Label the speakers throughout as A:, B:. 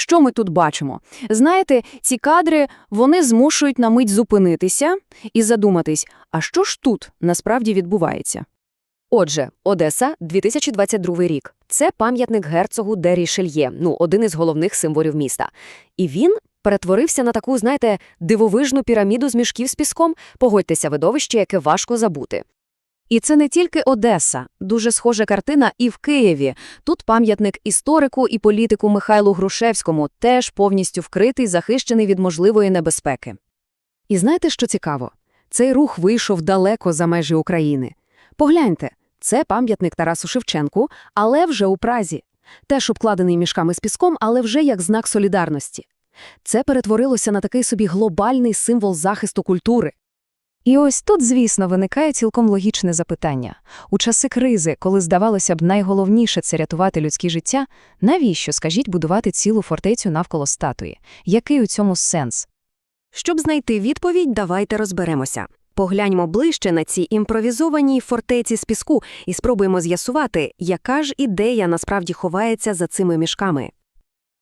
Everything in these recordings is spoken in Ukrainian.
A: Що ми тут бачимо? Знаєте, ці кадри, вони змушують на мить зупинитися і задуматись, а що ж тут насправді відбувається?
B: Отже, Одеса, 2022 рік. Це пам'ятник герцогу де Рішельє, ну, один із головних символів міста. І він перетворився на таку, знаєте, дивовижну піраміду з мішків з піском. Погодьтеся, видовище, яке важко забути.
A: І це не тільки Одеса. Дуже схожа картина і в Києві. Тут пам'ятник історику і політику Михайлу Грушевському теж повністю вкритий, захищений від можливої небезпеки. І знаєте, що цікаво? Цей рух вийшов далеко за межі України. Погляньте, це пам'ятник Тарасу Шевченку, але вже у Празі. Теж обкладений мішками з піском, але вже як знак солідарності. Це перетворилося на такий собі глобальний символ захисту культури.
C: І ось тут, звісно, виникає цілком логічне запитання. У часи кризи, коли, здавалося б, найголовніше – це рятувати людське життя, навіщо, скажіть, будувати цілу фортецю навколо статуї? Який у цьому сенс?
B: Щоб знайти відповідь, давайте розберемося. Погляньмо ближче на ці імпровізовані фортеці з піску і спробуємо з'ясувати, яка ж ідея насправді ховається за цими мішками.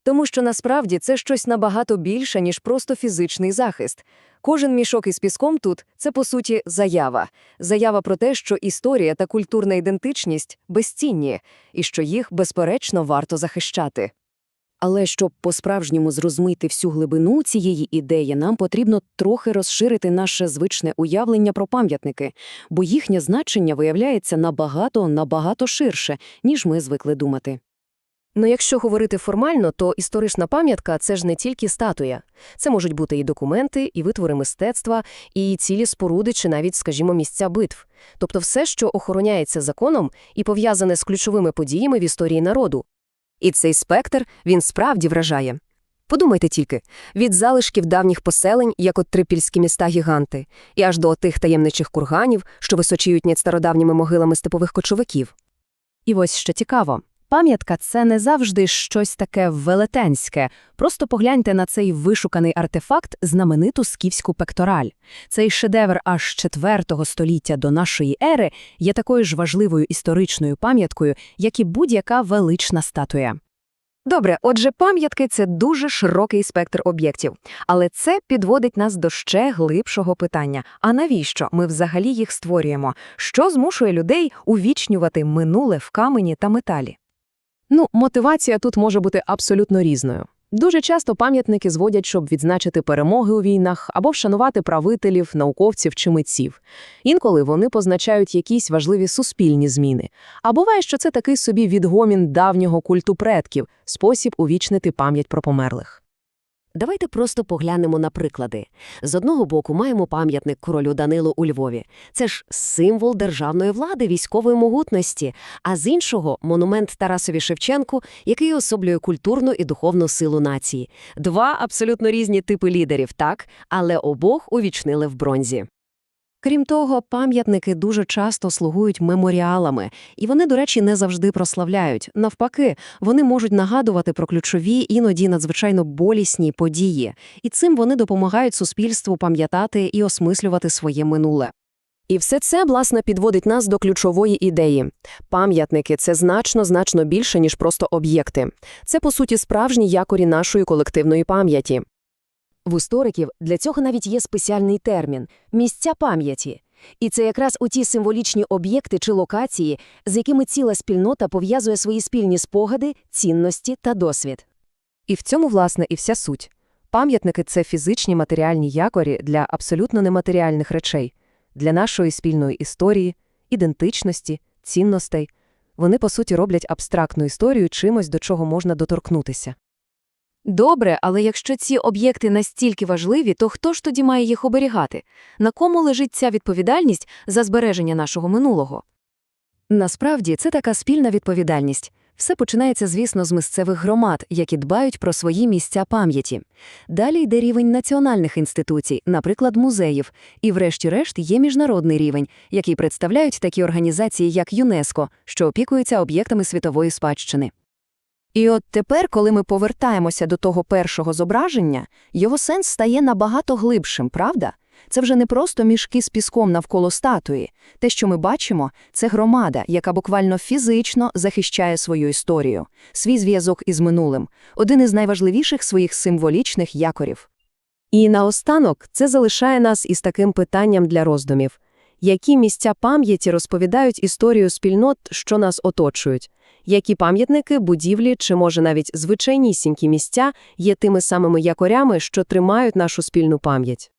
B: Тому що насправді це щось набагато більше, ніж просто фізичний захист. Кожен мішок із піском тут – це, по суті, заява. Заява про те, що історія та культурна ідентичність безцінні, і що їх, безперечно, варто захищати. Але щоб по-справжньому зрозуміти всю глибину цієї ідеї, нам потрібно трохи розширити наше звичне уявлення про пам'ятники, бо їхнє значення виявляється набагато-набагато ширше, ніж ми звикли думати. Ну, якщо говорити формально, то історична пам'ятка – це ж не тільки статуя. Це можуть бути і документи, і витвори мистецтва, і цілі споруди, чи навіть, скажімо, місця битв. Тобто все, що охороняється законом і пов'язане з ключовими подіями в історії народу. І цей спектр, він справді вражає. Подумайте тільки, від залишків давніх поселень, як от трипільські міста-гіганти, і аж до тих таємничих курганів, що височіють над стародавніми могилами степових кочовиків.
C: І ось що цікаво. Пам'ятка – це не завжди щось таке велетенське. Просто погляньте на цей вишуканий артефакт – знамениту скіфську пектораль. Цей шедевр аж IV століття до нашої ери є такою ж важливою історичною пам'яткою, як і будь-яка велична статуя.
B: Добре, отже, пам'ятки – це дуже широкий спектр об'єктів. Але це підводить нас до ще глибшого питання. А навіщо ми взагалі їх створюємо? Що змушує людей увічнювати минуле в камені та металі?
D: Ну, мотивація тут може бути абсолютно різною. Дуже часто пам'ятники зводять, щоб відзначити перемоги у війнах або вшанувати правителів, науковців чи митців. Інколи вони позначають якісь важливі суспільні зміни. А буває, що це такий собі відгомін давнього культу предків, спосіб увічнити пам'ять про померлих.
B: Давайте просто поглянемо на приклади. З одного боку маємо пам'ятник королю Данилу у Львові. Це ж символ державної влади, військової могутності, а з іншого – монумент Тарасові Шевченку, який особлює культурну і духовну силу нації. Два абсолютно різні типи лідерів, так, але обох увічнили в бронзі. Крім того, пам'ятники дуже часто слугують меморіалами, і вони, до речі, не завжди прославляють. Навпаки, вони можуть нагадувати про ключові, іноді надзвичайно болісні події, і цим вони допомагають суспільству пам'ятати і осмислювати своє минуле. І все це, власне, підводить нас до ключової ідеї. Пам'ятники – це значно-значно більше, ніж просто об'єкти. Це, по суті, справжні якорі нашої колективної пам'яті. В істориків для цього навіть є спеціальний термін – місця пам'яті. І це якраз у ті символічні об'єкти чи локації, з якими ціла спільнота пов'язує свої спільні спогади, цінності та досвід.
C: І в цьому, власне, і вся суть. Пам'ятники – це фізичні матеріальні якорі для абсолютно нематеріальних речей, для нашої спільної історії, ідентичності, цінностей. Вони, по суті, роблять абстрактну історію чимось, до чого можна доторкнутися.
A: Добре, але якщо ці об'єкти настільки важливі, то хто ж тоді має їх оберігати? На кому лежить ця відповідальність за збереження нашого минулого?
B: Насправді, це така спільна відповідальність. Все починається, звісно, з місцевих громад, які дбають про свої місця пам'яті. Далі йде рівень національних інституцій, наприклад, музеїв. І врешті-решт є міжнародний рівень, який представляють такі організації, як ЮНЕСКО, що опікуються об'єктами світової спадщини.
A: І от тепер, коли ми повертаємося до того першого зображення, його сенс стає набагато глибшим, правда? Це вже не просто мішки з піском навколо статуї. Те, що ми бачимо, це громада, яка буквально фізично захищає свою історію, свій зв'язок із минулим, один із найважливіших своїх символічних якорів.
B: І наостанок це залишає нас із таким питанням для роздумів. Які місця пам'яті розповідають історію спільнот, що нас оточують? Які пам'ятники, будівлі чи, може, навіть звичайнісінькі місця є тими самими якорями, що тримають нашу спільну пам'ять?